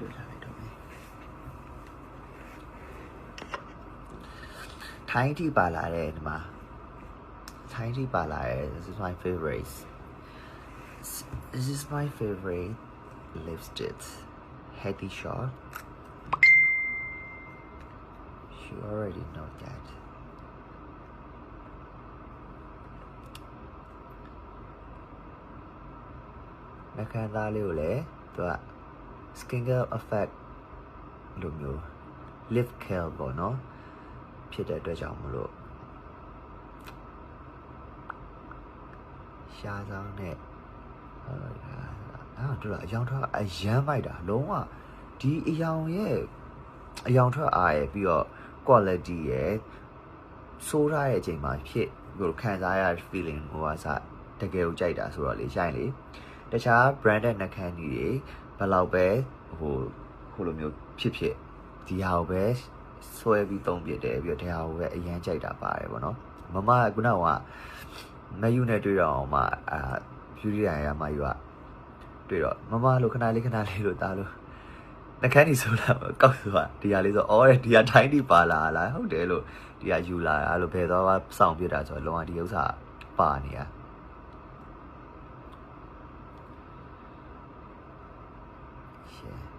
လွှတ်လာလိုက်တော့မယ်ထိုင်းတီပါလာတယ်ဒီမှာထိုင်းတီပါလာတယ် this is my favorite this is my favorite lipstick Heady Shot you already know that နှခမ်းသားလေးကိုလည်းသူက skin care effect လိုမျိုး lip care ပေါ့နော်ဖြစ်တဲ့အတွက်ကြောင့်မလို့ရှားဆောင်နဲ့ဟုတ်လားအဲ့တော့အယောင်ထွက်အရမ်းမိုက်တာလုံးဝဒီအယောင်ရဲ့အယောင်ထွက်အားရဲ့ပြီးတော့ quality ရဲ့ဆိုးရတဲ့အချိန်မှာဖြစ်ဘယ်လိုခံစားရတဲ့ feeling ဟိုကစတကယ်ကိုကြိုက်တာဆိုတော့လေရှိုင်းလေတခြား branded နှခမ်းကြီးတွေ ဘယ်လောက်ပဲဟိုဟိုလိုမျိုးဖြစ်ဖြစ်ဒီဟာကိုပဲဆွဲပြီးသုံးပြတယ်ပြီးတော့ဒီဟာကိုပဲအရန်ကြိုက်တာပါတယ်ဗောနော်မမကခုနကမယူနဲ့တွေ့တော့အောင်မအာ beauty ရရမယူကတွေ့တော့မမလို့ခဏလေးခဏလေးလို့တားလို့နှခမ်းကြီးဆိုလာကောက်ဆိုတာဒီဟာလေးဆိုအော်ဒီဟာထိုင်းတီပါလာလားဟုတ်တယ်လို့ဒီဟာယူလာအဲ့လိုဘယ်တော့မှစောင့်ပြတာဆိုတော့လုံးဝဒီဥစ္စာပါနေရ share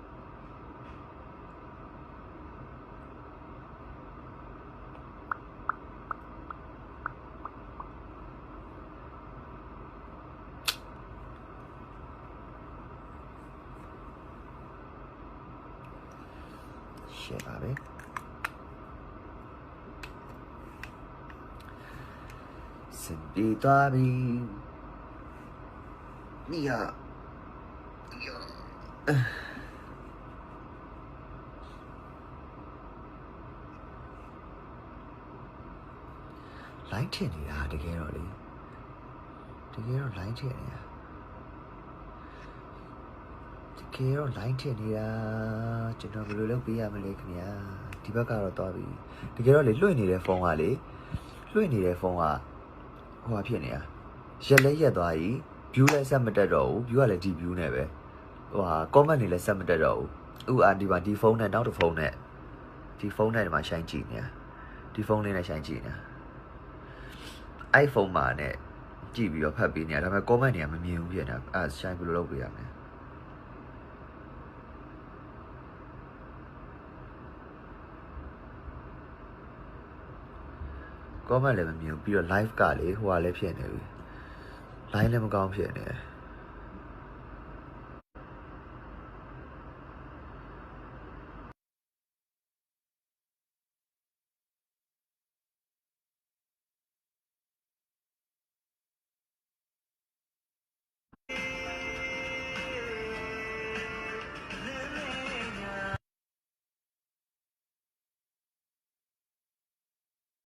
ရှယ်ပါပဲစင်ပြေသွားပြီမိရ လိုင်းထင်နေတာတကယ်တော့လေတကယ်တော့လိုင်းထင်နေတာတကယ်တော့လိုင်းထင်နေတာကျွန်တော်ဘယ်လိုလုပ်ပေးရမလဲခင်ဗျာဒီဘက်ကတော့သွားပြီတကယ်တော့လေလွှင့်နေတဲ့ဖုန်းကလေလွှင့်နေတဲ့ဖုန်းကဟိုဟာဖြစ်နေတာရက်လဲရက်သွားပြီ view လည်းဆက်မတက်တော့ဘူး view ကလည်းဒီ view နဲ့ပဲဟိုဟာ comment တွေလည်းဆက်မတက်တော့ဘူးဥအာဒီမှာဒီဖုန်းနဲ့နောက်တစ်ဖုန်းနဲ့ဒီဖုန်းနဲ့ဒီမှာရှိုင်းကြည့်နေတာဒီဖုန်းလေးနဲ့ရှိုင်းကြည့်နေတာ iPhone မှာနဲ့ကြည့်ပြီးတော့ဖတ်ပြီးနေတာဒါပေမဲ့ comment တွေကမမြင်ဘူးဖြစ်နေတာအဲရှိုင်းဘယ်လိုလုပ်ပေးရမလဲ comment လည်းမမြင်ဘူးပြီးတော့ live ကလေဟိုကလည်းဖြစ်နေပြီ line လည်းမကောင်းဖြစ်နေတယ်